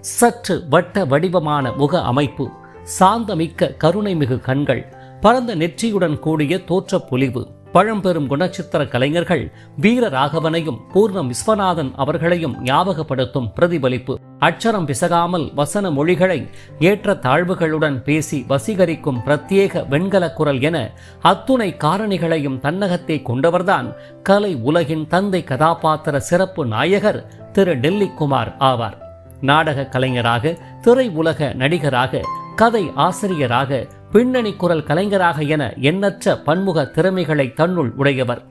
சற்று வட்ட வடிவமான முக அமைப்பு சாந்தமிக்க கருணைமிகு கண்கள் பரந்த நெற்றியுடன் கூடிய தோற்ற பொலிவு. பழம்பெரும் குணச்சித்திர கலைஞர்கள் வீர ராகவனையும் பூர்ணம் விஸ்வநாதன் அவர்களையும் ஞாபகப்படுத்தும் பிரதிபலிப்பு. அச்சரம் பிசகாமல் வசன மொழிகளை ஏற்ற தாழ்வுகளுடன் பேசி வசீகரிக்கும் பிரத்யேக வெண்கல குரல் என அத்துணை காரணிகளையும் தன்னகத்தை கொண்டவர்தான் கலை உலகின் தந்தை கதாபாத்திர சிறப்பு நாயகர் திரு டெல்லி குமார் ஆவார். நாடக கலைஞராக திரை உலக நடிகராக கதை ஆசிரியராக பின்னணி குரல் கலைஞராக என எண்ணற்ற பன்முக திறமைகளை தன்னுள் உடையவர்.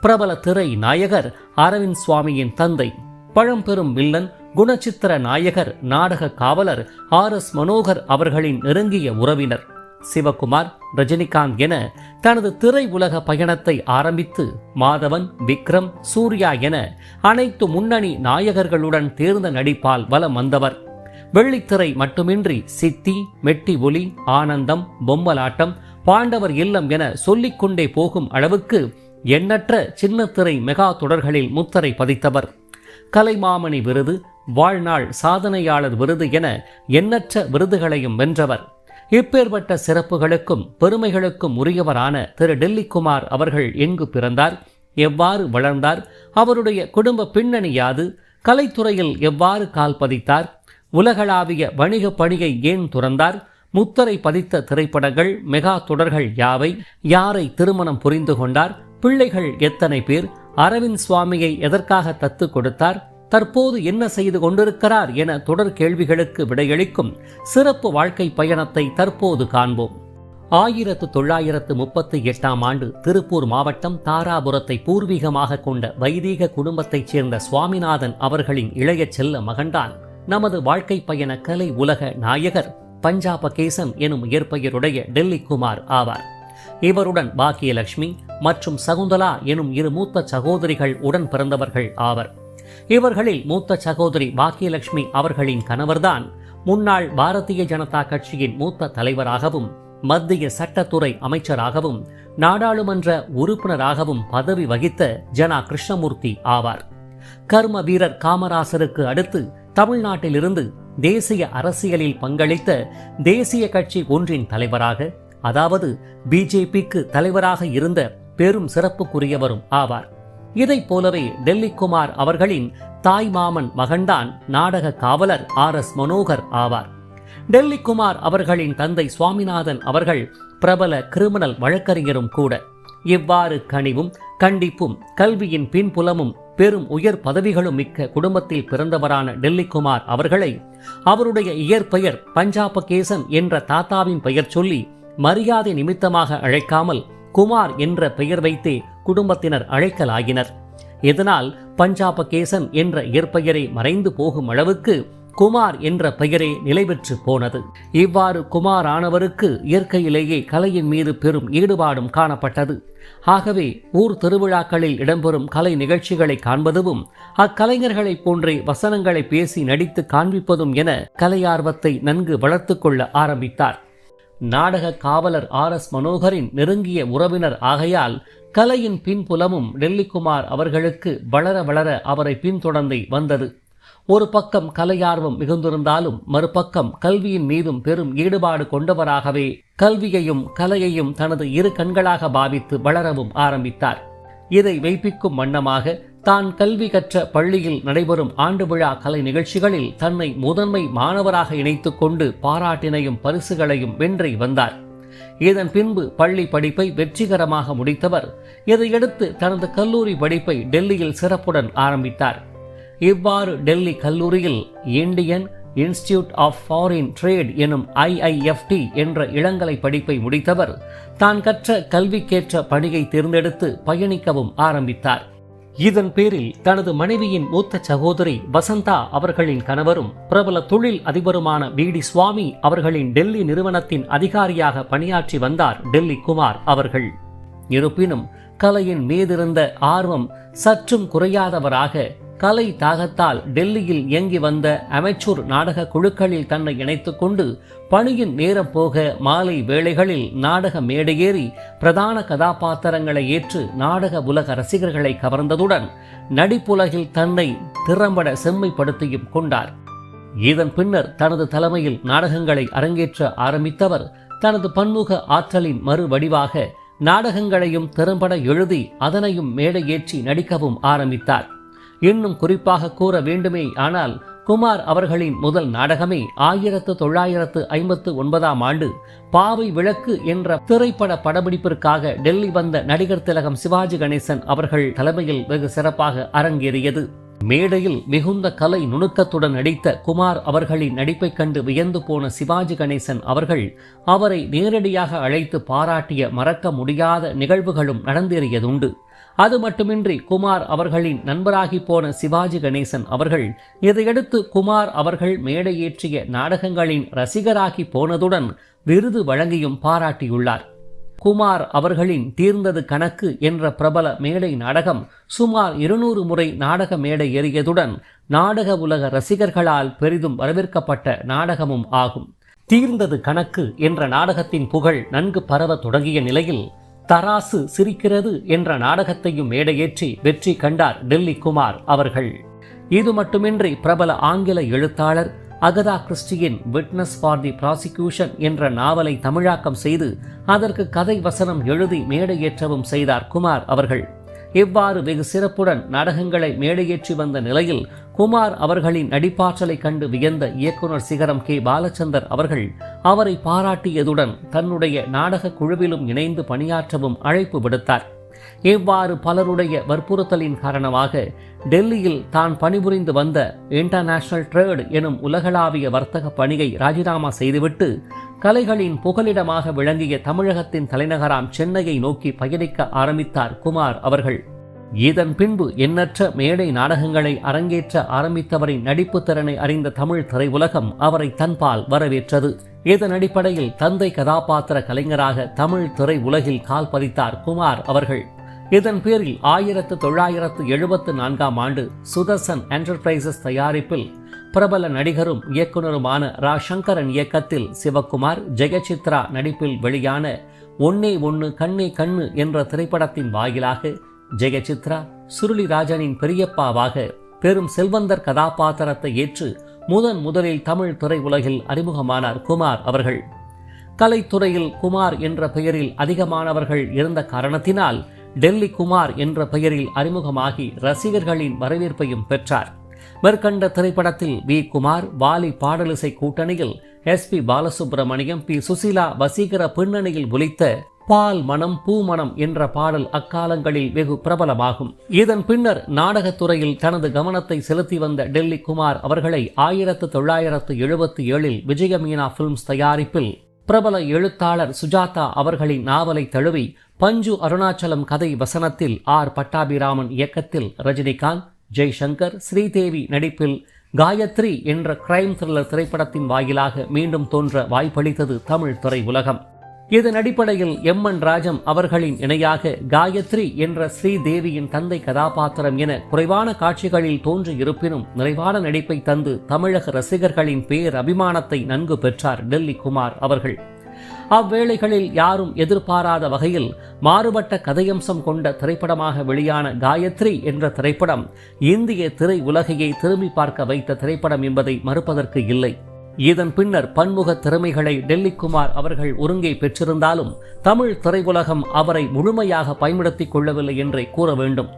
பிரபல திரை நாயகர் அரவிந்த் சுவாமியின் தந்தை. பழம்பெரும் வில்லன் குணச்சித்திர நாயகர் நாடக காவலர் ஆர் எஸ் மனோகர் அவர்களின் நெருங்கிய உறவினர். சிவகுமார் ரஜினிகாந்த் என தனது திரை உலக பயணத்தை ஆரம்பித்து மாதவன் விக்ரம் சூர்யா என அனைத்து முன்னணி நாயகர்களுடன் தேர்ந்த நடிப்பால் வலம் வந்தவர். வெள்ளித்திரை மட்டுமின்றி சித்தி மெட்டி ஒலி ஆனந்தம் பொம்மலாட்டம் பாண்டவர் இல்லம் என சொல்லிக்கொண்டே போகும் அளவுக்கு எண்ணற்ற சின்னத்திரை மெகா தொடர்களில் முத்தரை பதித்தவர். கலைமாமணி விருது வாழ்நாள் சாதனையாளர் விருது என எண்ணற்ற விருதுகளையும் வென்றவர். இப்பேற்பட்ட சிறப்புகளுக்கும் பெருமைகளுக்கும் உரியவரான திரு டெல்லி குமார் அவர்கள் எங்கு பிறந்தார் எவ்வாறு வளர்ந்தார் அவருடைய குடும்ப பின்னணி யாது கலைத்துறையில் எவ்வாறு கால் பதித்தார் உலகளாவிய வணிக பணியை ஏன் துறந்தார் முத்தரை பதித்த திரைப்படங்கள் மெகா தொடர்கள் யாவை யாரை திருமணம் புரிந்து கொண்டார் பிள்ளைகள் எத்தனை பேர் அரவிந்த் சுவாமியை எதற்காக தத்து கொடுத்தார் தற்போது என்ன செய்து கொண்டிருக்கிறார் என தொடர் கேள்விகளுக்கு விடையளிக்கும் சிறப்பு வாழ்க்கை பயணத்தை தற்போது காண்போம். ஆயிரத்து தொள்ளாயிரத்து முப்பத்தி எட்டாம் ஆண்டு திருப்பூர் மாவட்டம் தாராபுரத்தை பூர்வீகமாக கொண்ட வைதீக குடும்பத்தைச் சேர்ந்த சுவாமிநாதன் அவர்களின் இளைய செல்ல மகன்தான் நமது வாழ்க்கை பயண கலை உலக நாயகர் பஞ்சாபகேசன் எனும் இயற்பெயருடைய டெல்லி குமார் ஆவார். இவருடன் பாக்கியலட்சுமி மற்றும் சகுந்தலா எனும் இரு மூத்த சகோதரிகள் உடன் பிறந்தவர்கள் ஆவர். இவர்களில் மூத்த சகோதரி பாக்கியலட்சுமி அவர்களின் கணவர்தான் முன்னாள் பாரதிய ஜனதா கட்சியின் மூத்த தலைவராகவும் மத்திய சட்டத்துறை அமைச்சராகவும் நாடாளுமன்ற உறுப்பினராகவும் பதவி வகித்த ஜனா கிருஷ்ணமூர்த்தி ஆவார். கர்ம வீரர் காமராசருக்கு அடுத்து தமிழ்நாட்டிலிருந்து தேசிய அரசியலில் பங்களித்த தேசிய கட்சி ஒன்றின் தலைவராக அதாவது பிஜேபிக்கு தலைவராக இருந்த பெரும் சிறப்புக்குரியவரும் ஆவார். இதைப் போலவே டெல்லி குமார் அவர்களின் தாய் மாமன் மகன்தான் நாடக காவலர் ஆர் எஸ் மனோகர் ஆவார். டெல்லி குமார் அவர்களின் தந்தை சுவாமிநாதன் அவர்கள் பிரபல கிரிமினல் வழக்கறிஞரும் கூட. இவ்வாறு கனிவும் கண்டிப்பும் கல்வியின் பின்புலமும் பெரும் உயர் பதவிகளும் மிக்க குடும்பத்தில் பிறந்தவரான டெல்லி குமார் அவர்களை அவருடைய இயற்பெயர் பஞ்சாபகேசன் என்ற தாத்தாவின் பெயர் சொல்லி மரியாதை நிமித்தமாக அழைக்காமல் குமார் என்ற பெயர் வைத்தே குடும்பத்தினர் அழைக்கலாகினர் இதனால் பஞ்சாபகேசன் என்ற இயற்பெயரை மறைந்து போகும் அளவுக்கு குமார் என்ற பெயரே நிலை பெற்று போனது. இவ்வாறு குமார் ஆனவருக்கு இயற்கையிலேயே கலையின் மீது பெரும் ஈடுபாடும் காணப்பட்டது. ஆகவே ஊர் திருவிழாக்களில் இடம்பெறும் கலை நிகழ்ச்சிகளை காண்பதும் அக்கலைஞர்களைப் போன்றே வசனங்களை பேசி நடித்து காண்பிப்பதும் என கலையார்வத்தை நன்கு வளர்த்து கொள்ள ஆரம்பித்தார். நாடக காவலர் ஆர் எஸ் மனோகரின் நெருங்கிய உறவினர் ஆகையால் கலையின் பின்புலமும் டெல்லிக்குமார் அவர்களுக்கு வளர வளர அவரை பின்தொடர்ந்தே வந்தது. ஒரு பக்கம் கலையார்வம் மிகுந்திருந்தாலும் மறுபக்கம் கல்வியின் மீதும் பெரும் ஈடுபாடு கொண்டவராகவே கல்வியையும் கலையையும் தனது இரு கண்களாக பாவித்து வளரவும் ஆரம்பித்தார். இதை வைப்பிக்கும் வண்ணமாக தான் கல்வி கற்ற பள்ளியில் நடைபெறும் ஆண்டு விழா கலை நிகழ்ச்சிகளில் தன்னை முதன்மை மாணவராக இணைத்துக் கொண்டு பாராட்டினையும் பரிசுகளையும் வென்றி வந்தார். இதன் பின்பு பள்ளி படிப்பை வெற்றிகரமாக முடித்தவர் இதையடுத்து தனது கல்லூரி படிப்பை டெல்லியில் சிறப்புடன் ஆரம்பித்தார். இவ்வாறு டெல்லி கல்லூரியில் Indian Institute of Foreign Trade எனும் ஐஐஎஃப்டி என்ற இளங்கலை படிப்பை முடித்தவர் தான் கற்ற கல்விக்கேற்ற பணியை தேர்ந்தெடுத்து பயணிக்கவும் ஆரம்பித்தார். இதன் பேரில் தனது மனைவியின் மூத்த சகோதரி வசந்தா அவர்களின் கணவரும் பிரபல தொழில் அதிபருமான வி டி சுவாமி அவர்களின் டெல்லி நிறுவனத்தின் அதிகாரியாக பணியாற்றி வந்தார் டெல்லி குமார் அவர்கள். இருப்பினும் கலையின் மீதிருந்த ஆர்வம் சற்றும் குறையாதவராக கலை தாகத்தால் டெல்லியில் இயங்கி வந்த அமைச்சூர் நாடக குழுக்களில் தன்னை இணைத்துக்கொண்டு பணியின் நேரம் போக மாலை வேளைகளில் நாடக மேடையேறி பிரதான கதாபாத்திரங்களை ஏற்று நாடக உலக ரசிகர்களை கவர்ந்ததுடன் நடிப்புலகில் தன்னை திறம்பட செம்மைப்படுத்தியும் கொண்டார். இதன் பின்னர் தனது தலைமையில் நாடகங்களை அரங்கேற்ற ஆரம்பித்தவர் தனது பன்முக ஆற்றலின் மறு வடிவாக நாடகங்களையும் திறம்பட எழுதி அதனையும் மேடையேற்றி நடிக்கவும் ஆரம்பித்தார். இன்னும் குறிப்பாக கூற வேண்டுமே. ஆனால் குமார் அவர்களின் முதல் நாடகமே ஆயிரத்து தொள்ளாயிரத்து ஐம்பத்து ஒன்பதாம் ஆண்டு பாவை விளக்கு என்ற திரைப்பட படப்பிடிப்பிற்காக டெல்லி வந்த நடிகர் திலகம் சிவாஜி கணேசன் அவர்கள் தலைமையில் வெகு சிறப்பாக அரங்கேறியது. மேடையில் மிகுந்த கலை நுணுக்கத்துடன் நடித்த குமார் அவர்களின் நடிப்பைக் கண்டு வியந்து போன சிவாஜி கணேசன் அவர்கள் அவரை நேரடியாக அழைத்து பாராட்டிய மறக்க முடியாத நிகழ்வுகளும் நடந்தேறியதுண்டு. அது மட்டுமின்றி குமார் அவர்களின் நண்பராகி போன சிவாஜி கணேசன் அவர்கள் இதையடுத்து குமார் அவர்கள் மேடையேற்றிய நாடகங்களின் ரசிகராகி போனதுடன் விருது வழங்கியும் பாராட்டியுள்ளார். குமார் அவர்களின் தீர்ந்தது கணக்கு என்ற பிரபல மேடை நாடகம் சுமார் இருநூறு முறை நாடக மேடை ஏறியதுடன் நாடக உலக ரசிகர்களால் பெரிதும் வரவேற்கப்பட்ட நாடகமும் ஆகும். தீர்ந்தது கணக்கு என்ற நாடகத்தின் புகழ் நன்கு பரவ தொடங்கிய நிலையில் தராசு சிரிக்கிறது என்ற நாடகத்தையும் மேடையேற்றி வெற்றி கண்டார் டெல்லி குமார் அவர்கள். இது மட்டுமின்றி பிரபல ஆங்கில எழுத்தாளர் அகதா கிறிஸ்டியின் விட்னஸ் ஃபார் தி ப்ராசிக்யூஷன் என்ற நாவலை தமிழாக்கம் செய்து அதற்கு கதை வசனம் எழுதி மேடையேற்றவும் செய்தார் குமார் அவர்கள். இவ்வாறு வெகு சிறப்புடன் நாடகங்களை மேடையேற்றி வந்த நிலையில் குமார் அவர்களின் நடிப்பாற்றலை கண்டு வியந்த இயக்குனர் சிகரம் கே. பாலச்சந்தர் அவர்கள் அவரை பாராட்டியதுடன் தன்னுடைய நாடக குழுவிலும் இணைந்து பணியாற்றவும் அழைப்பு விடுத்தார். இவ்வாறு பலருடைய வற்புறுத்தலின் காரணமாக டெல்லியில் தான் பணிபுரிந்து வந்த இன்டர்நேஷனல் ட்ரேட் எனும் உலகளாவிய வர்த்தக பணியை ராஜினாமா செய்துவிட்டு கலைகளின் புகலிடமாக விளங்கிய தமிழகத்தின் தலைநகராம் சென்னையை நோக்கி பயணிக்க ஆரம்பித்தார் குமார் அவர்கள். இதன் பின்பு எண்ணற்ற மேடை நாடகங்களை அரங்கேற்ற ஆரம்பித்தவரின் நடிப்பு திறனை அறிந்த தமிழ் திரையுலகம் அவரை தன்பால் வரவேற்றது. இதன் அடிப்படையில் தந்தை கதாபாத்திர கலைஞராக தமிழ் திரை உலகில் கால் பதித்தார் குமார் அவர்கள். இதன் பேரில் ஆயிரத்து தொள்ளாயிரத்து எழுபத்து நான்காம் ஆண்டு சுதர்சன் என்டர்பிரைசஸ் தயாரிப்பில் பிரபல நடிகரும் இயக்குனருமான ரா. சங்கரன் இயக்கத்தில் சிவகுமார் ஜெயசித்ரா நடிப்பில் வெளியான ஒன்னே ஒன்னு கண்ணே கண்ணு என்ற திரைப்படத்தின் வாயிலாக ஜெயசித்ரா சுருளிராஜனின் பெரியப்பாவாக பெரும் செல்வந்தர் கதாபாத்திரத்தை ஏற்று முதன் முதலில் தமிழ் திரையுலகில் அறிமுகமானார் குமார் அவர்கள். கலைத்துறையில் குமார் என்ற பெயரில் அதிகமானவர்கள் இருந்த காரணத்தினால் டெல்லி குமார் என்ற பெயரில் அறிமுகமாகி ரசிகர்களின் வரவேற்பையும் பெற்றார். மேற்கண்ட திரைப்படத்தில் வி. குமார் வாலி பாடலிசை கூட்டணியில் S. P. Balasubrahmanyam P. Susheela வசீகர பின்னணியில் ஒலித்த பால் மனம் பூமணம் என்ற பாடல் அக்காலங்களில் வெகு பிரபலமாகும். இதன் பின்னர் நாடகத்துறையில் தனது கவனத்தை செலுத்தி வந்த டெல்லி குமார் அவர்களை ஆயிரத்து தொள்ளாயிரத்து எழுபத்தி ஏழில் விஜயமீனா பிலிம்ஸ் தயாரிப்பில் பிரபல எழுத்தாளர் சுஜாதா அவர்களின் நாவலை தழுவி பஞ்சு அருணாச்சலம் கதை வசனத்தில் ஆர். பட்டாபிராமன் இயக்கத்தில் ரஜினிகாந்த் ஜெய்சங்கர் ஸ்ரீதேவி நடிப்பில் காயத்ரி என்ற கிரைம் த்ரில்லர் திரைப்படத்தின் வாயிலாக மீண்டும் தோன்ற வாய்ப்பளித்தது தமிழ் திரை உலகம் இதன் அடிப்படையில் எம் என் ராஜம் அவர்களின் இணையாக காயத்ரி என்ற ஸ்ரீதேவியின் தந்தை கதாபாத்திரம் என குறைவான காட்சிகளில் தோன்றி இருப்பினும் நிறைவான நடிப்பை தந்து தமிழக ரசிகர்களின் பேர் அபிமானத்தை நன்கு பெற்றார் டெல்லி குமார் அவர்கள். அவ்வேளைகளில் யாரும் எதிர்பாராத வகையில் மாறுபட்ட கதையம்சம் கொண்ட திரைப்படமாக வெளியான காயத்ரி என்ற திரைப்படம் இந்திய திரை உலகையை திரும்பி பார்க்க வைத்த திரைப்படம் என்பதை மறுப்பதற்கு இல்லை. இதன் பின்னர் பன்முக திறமைகளை டெல்லிக்குமார் அவர்கள் ஒருங்கே பெற்றிருந்தாலும் தமிழ் திரையுலகம் அவரை முழுமையாக பயன்படுத்திக் கொள்ளவில்லை என்றே கூற வேண்டும்.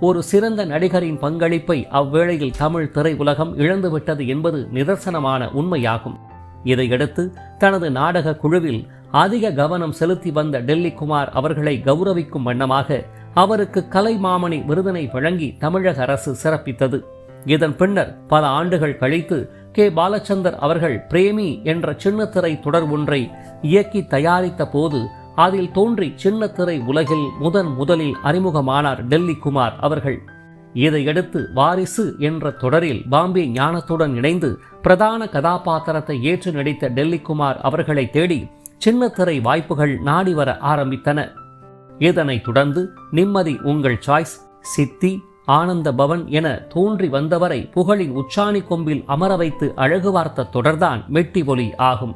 ஒரு சிறந்த நடிகரின் பங்களிப்பை அவ்வேளையில் தமிழ் திரையுலகம் இழந்துவிட்டது என்பது நிதர்சனமான உண்மையாகும். இதையடுத்து தனது நாடக குழுவில் அதிக கவனம் செலுத்தி வந்த டெல்லி குமார் அவர்களை கௌரவிக்கும் வண்ணமாக அவருக்கு கலைமாமணி விருதினை வழங்கி தமிழக அரசு சிறப்பித்தது. இதன் பின்னர் பல ஆண்டுகள் கழித்து கே. பாலச்சந்தர் அவர்கள் பிரேமி என்ற சின்னத்திரை தொடர் ஒன்றை இயக்கி தயாரித்த போது அதில் தோன்றி சின்னத்திரை உலகில் முதன் முதலில் அறிமுகமானார் டெல்லி குமார் அவர்கள். இதையடுத்து வாரிசு என்ற தொடரில் பாம்பே ஞானத்துடன் இணைந்து பிரதான கதாபாத்திரத்தை ஏற்று நடித்த டெல்லி குமார் அவர்களை தேடி சின்னத்திரை வாய்ப்புகள் நாடி வர ஆரம்பித்தன. இதனைத் தொடர்ந்து நிம்மதி உங்கள் சாய்ஸ் சித்தி ஆனந்த பவன் என தோன்றி வந்தவரை புகழின் உச்சாணி கொம்பில் அமர வைத்து அழகு வார்த்த தொடர்தான் மெட்டி ஒலி ஆகும்.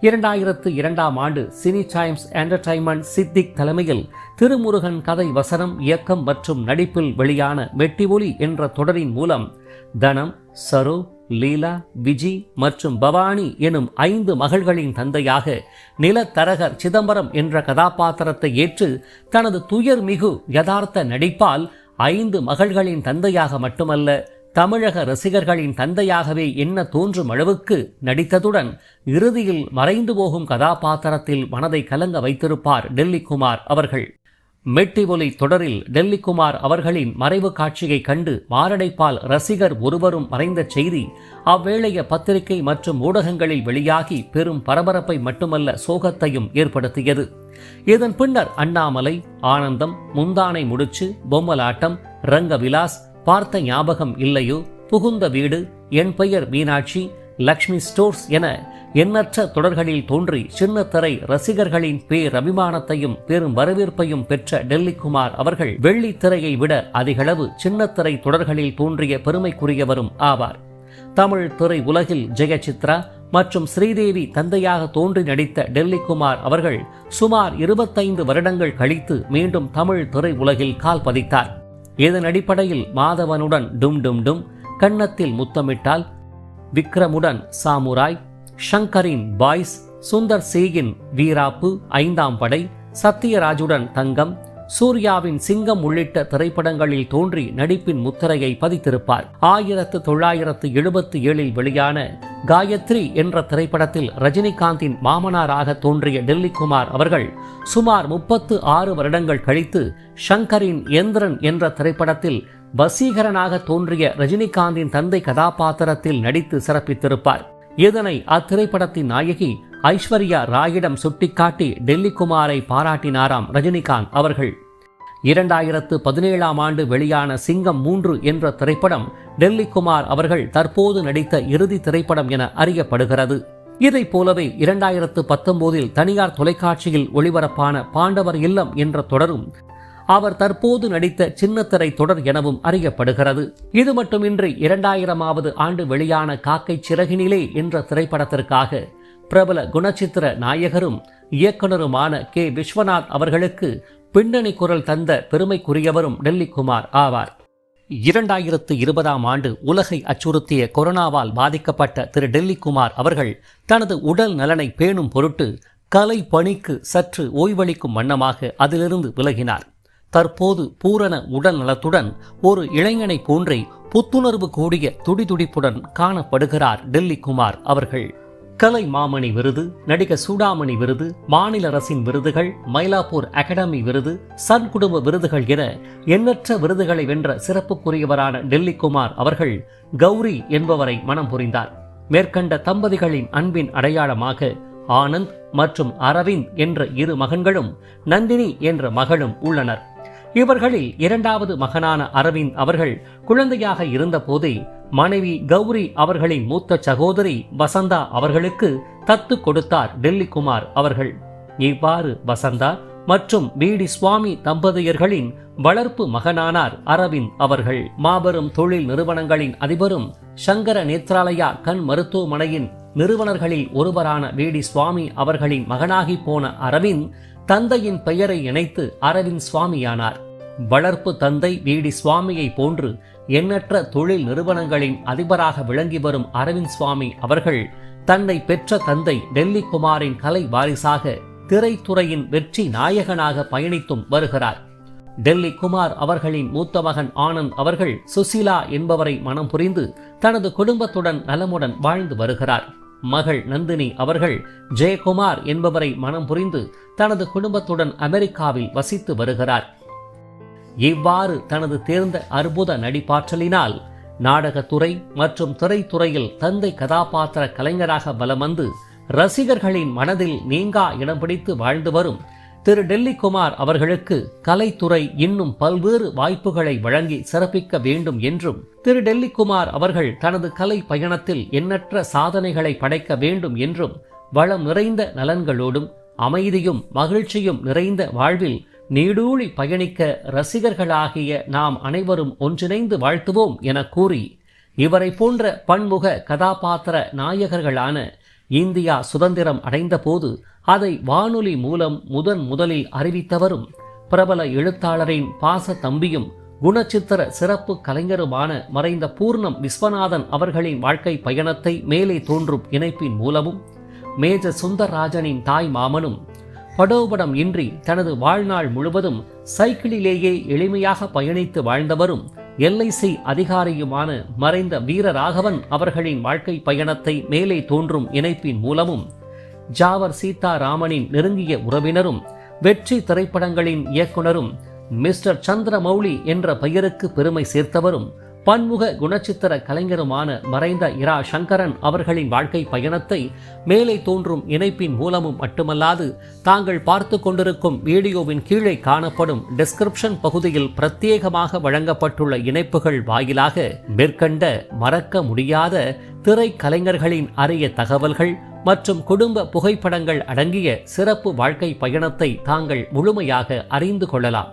இரண்டாயிரத்து இரண்டாம் ஆண்டு சினி டைம்ஸ் என்டர்டைன்மெண்ட் சித்திக் தலைமையில் திருமுருகன் கதை வசனம் இயக்கம் மற்றும் நடிப்பில் வெளியான மெட்டி ஒலி என்ற தொடரின் மூலம் தனம் சரோ லீலா விஜி மற்றும் பவானி எனும் ஐந்து மகள்களின் தந்தையாக நிலத்தரகர் சிதம்பரம் என்ற கதாபாத்திரத்தை ஏற்று தனது துயர் மிகு யதார்த்த நடிப்பால் ஐந்து மகள்களின் தந்தையாக மட்டுமல்ல தமிழக ரசிகர்களின் தந்தையாகவே என்ன தோன்றும் அளவுக்கு நடித்ததுடன் இறுதியில் மறைந்து போகும் கதாபாத்திரத்தில் மனதை கலங்க வைத்திருப்பார் டெல்லி குமார் அவர்கள். மெட்டி ஒலி தொடரில் டெல்லி குமார் அவர்களின் மறைவு காட்சியை கண்டு மாரடைப்பால் ரசிகர் ஒருவரும் மறைந்த செய்தி அவ்வேளைய பத்திரிகை மற்றும் ஊடகங்களில் வெளியாகி பெரும் பரபரப்பை மட்டுமல்ல சோகத்தையும் ஏற்படுத்தியது. இதன் பின்னர் அண்ணாமலை ஆனந்தம் முந்தானை முடிச்சு பொம்மலாட்டம் ரங்கவிலாஸ் பார்த்த ஞாபகம் இல்லையோ? புகுந்த வீடு என் பெயர் மீனாட்சி லக்ஷ்மி ஸ்டோர்ஸ் என எண்ணற்ற தொடர்களில் தோன்றி சின்னத்திரை ரசிகர்களின் பேரபிமானத்தையும் பெரும் வரவேற்பையும் பெற்ற டெல்லிக்குமார் அவர்கள் வெள்ளித்திரையை விட அதிகளவு சின்னத்திரை தொடர்களில் தோன்றிய பெருமைக்குரியவரும் ஆவார். தமிழ் திரை உலகில் ஜெயசித்ரா மற்றும் ஸ்ரீதேவி தந்தையாக தோன்றி நடித்த டெல்லி குமார் அவர்கள் சுமார் இருபத்தைந்து வருடங்கள் கழித்து மீண்டும் தமிழ் திரை உலகில் கால் பதித்தார். இதன் அடிப்படையில் மாதவனுடன் டும் டும் டும் கன்னத்தில் முத்தமிட்டால் விக்ரமுடன் சாமுராய் ஷங்கரின் பாய்ஸ் சுந்தர் சேகின் வீராப்பு ஐந்தாம் படை சத்யராஜுடன் தங்கம் சூர்யாவின் சிங்கம் உள்ளிட்ட திரைப்படங்களில் தோன்றி நடிப்பின் முத்திரையை பதித்திருப்பார். ஆயிரத்து தொள்ளாயிரத்து எழுபத்தி ஏழில் வெளியான காயத்ரி என்ற திரைப்படத்தில் ரஜினிகாந்தின் மாமனாராக தோன்றிய டெல்லி குமார் அவர்கள் சுமார் முப்பத்து ஆறு வருடங்கள் கழித்து ஷங்கரின் எந்திரன் என்ற திரைப்படத்தில் வசீகரனாக தோன்றிய ரஜினிகாந்தின் தந்தை கதாபாத்திரத்தில் நடித்து சிறப்பித்திருப்பார். இதனை அத்திரைப்படத்தின் நாயகி ஐஸ்வர்யா ராயிடம் சுட்டிக்காட்டி டெல்லி குமாரை பாராட்டினாராம் ரஜினிகாந்த் அவர்கள். இரண்டாயிரத்து பதினேழாம் ஆண்டு வெளியான சிங்கம் மூன்று என்ற திரைப்படம் டெல்லி குமார் அவர்கள் தற்போது நடித்த இறுதி திரைப்படம் என அறியப்படுகிறது. இதைப் போலவே இரண்டாயிரத்து பத்தொன்பதில் தனியார் தொலைக்காட்சியில் ஒளிபரப்பான பாண்டவர் இல்லம் என்ற தொடரும் அவர் தற்போது நடித்த சின்னத்திரை தொடர் எனவும் அறியப்படுகிறது. இது மட்டுமின்றி இரண்டாயிரமாவது ஆண்டு வெளியான காக்கை சிறகினிலே என்ற திரைப்படத்திற்காக பிரபல குணச்சித்திர நாயகரும் இயக்குனருமான கே. விஸ்வநாத் அவர்களுக்கு பின்னணி குரல் தந்த பெருமைக்குரியவரும் டெல்லி குமார் ஆவார். இரண்டாயிரத்து இருபதாம் ஆண்டு உலகை அச்சுறுத்திய கொரோனாவால் பாதிக்கப்பட்ட திரு. டெல்லி குமார் அவர்கள் தனது உடல் நலனை பேணும் பொருட்டு கலை பணிக்கு சற்று ஓய்வளிக்கும் வண்ணமாக அதிலிருந்து விலகினார். தற்போது பூரண உடல் நலத்துடன் ஒரு இளைஞனை போன்றே புத்துணர்வு கூடிய துடிதுடிப்புடன் காணப்படுகிறார் டெல்லி குமார் அவர்கள். கலை மாமணி விருது நடிகர் சூடாமணி விருது மாநில அரசின் விருதுகள் மயிலாப்பூர் அகாடமி விருது சன் குடும்ப விருதுகள் என எண்ணற்ற விருதுகளை வென்ற சிறப்புக்குரியவரான டெல்லி குமார் அவர்கள் கௌரி என்பவரை மனம் புரிந்தார். மேற்கண்ட தம்பதிகளின் அன்பின் அடையாளமாக ஆனந்த் மற்றும் அரவிந்த் என்ற இரு மகன்களும் நந்தினி என்ற மகளும் உள்ளனர். இவர்களில் இரண்டாவது மகனான அரவிந்த் அவர்கள் குழந்தையாக இருந்தபோதே மனைவி கௌரி அவர்களின் மூத்த சகோதரி வசந்தா அவர்களுக்கு தத்து கொடுத்தார் டெல்லி குமார் அவர்கள். இவ்வாறு வசந்தா மற்றும் வீடி சுவாமி தம்பதியர்களின் வளர்ப்பு மகனானார் அரவிந்த் அவர்கள். மாபெரும் தொழில் நிறுவனங்களின் அதிபரும் சங்கர நேத்ராலயா கண் மருத்துவமனையின் நிறுவனர்களில் ஒருவரான வீடி சுவாமி அவர்களின் மகனாகி போன அரவிந்த் தந்தையின் பெயரை இணைத்து அரவிந்த் சுவாமியானார். வளர்ப்பு தந்தை வீடி சுவாமியை போன்று எண்ணற்ற தொழில் நிறுவனங்களின் அதிபராக விளங்கி வரும் அரவிந்த் சுவாமி அவர்கள் தன்னை பெற்ற தந்தை டெல்லி குமாரின் கலை வாரிசாக திரைத்துறையின் வெற்றி நாயகனாக பயணித்தும் வருகிறார். டெல்லி குமார் அவர்களின் மூத்த மகன் ஆனந்த் அவர்கள் சுசீலா என்பவரை மனம் புரிந்து தனது குடும்பத்துடன் நலமுடன் வாழ்ந்து வருகிறார். மகள் நந்தினி அவர்கள் ஜெயக்குமார் என்பவரை மனம் புரிந்து தனது குடும்பத்துடன் அமெரிக்காவில் வசித்து வருகிறார். இவ்வாறு தனது தேர்ந்த அற்புத நடிப்பாற்றலினால் நாடகத்துறை மற்றும் திரைத்துறையில் தந்தை கதாபாத்திர கலைஞராக வலம் வந்து ரசிகர்களின் மனதில் நீங்கா இடம் பிடித்து வாழ்ந்து வரும் திரு டெல்லி குமார் அவர்களுக்கு கலைத்துறை இன்னும் பல்வேறு வாய்ப்புகளை வழங்கி சிறப்பிக்க வேண்டும் என்றும் திரு டெல்லி குமார் அவர்கள் தனது கலை பயணத்தில் எண்ணற்ற சாதனைகளை படைக்க வேண்டும் என்றும் வளம் நிறைந்த நலன்களோடும் அமைதியும் மகிழ்ச்சியும் நிறைந்த வாழ்வில் நீடூழி பயணிக்க ரசிகர்களாகிய நாம் அனைவரும் ஒன்றிணைந்து வாழ்த்துவோம் என கூறி இவரை போன்ற பன்முக கதாபாத்திர நாயகர்களான இந்தியா சுதந்திரம் அடைந்தபோது அதை வானொலி மூலம் முதன் முதலில் அறிவித்தவரும் பிரபல எழுத்தாளரின் பாச தம்பியும் குணச்சித்திர சிறப்பு கலைஞருமான மறைந்த பூர்ணம் விஸ்வநாதன் அவர்களின் வாழ்க்கை பயணத்தை மேலே தோன்றும் இணைப்பின் மூலமும் மேஜ சுந்தரராஜனின் தாய் மாமனும் படோபடம் இன்றி தனது வாழ்நாள் முழுவதும் சைக்கிளிலேயே எளிமையாக பயணித்து வாழ்ந்தவரும் எல்ஐசி அதிகாரியுமான மறைந்த வீரராகவன் அவர்களின் வாழ்க்கை பயணத்தை மேலே தோன்றும் இணைப்பின் மூலமும் ஜாவர் சீதாராமனின் நெருங்கிய உறவினரும் வெற்றி திரைப்படங்களின் இயக்குனரும் மிஸ்டர் சந்திரமௌலி என்ற பெயருக்கு பெருமை சேர்த்தவரும் பன்முக குணச்சித்திர கலைஞருமான மறைந்த இரா சங்கரன் அவர்களின் வாழ்க்கை பயணத்தை மேலே தோன்றும் இணைப்பின் மூலமும் மட்டுமல்லாது தாங்கள் பார்த்து கொண்டிருக்கும் வீடியோவின் கீழே காணப்படும் டிஸ்கிரிப்ஷன் பகுதியில் பிரத்யேகமாக வழங்கப்பட்டுள்ள இணைப்புகள் வாயிலாக மேற்கண்ட மறக்க முடியாத திரைக்கலைஞர்களின் அரிய தகவல்கள் மற்றும் குடும்ப புகைப்படங்கள் அடங்கிய சிறப்பு வாழ்க்கை பயணத்தை தாங்கள் முழுமையாக அறிந்து கொள்ளலாம்.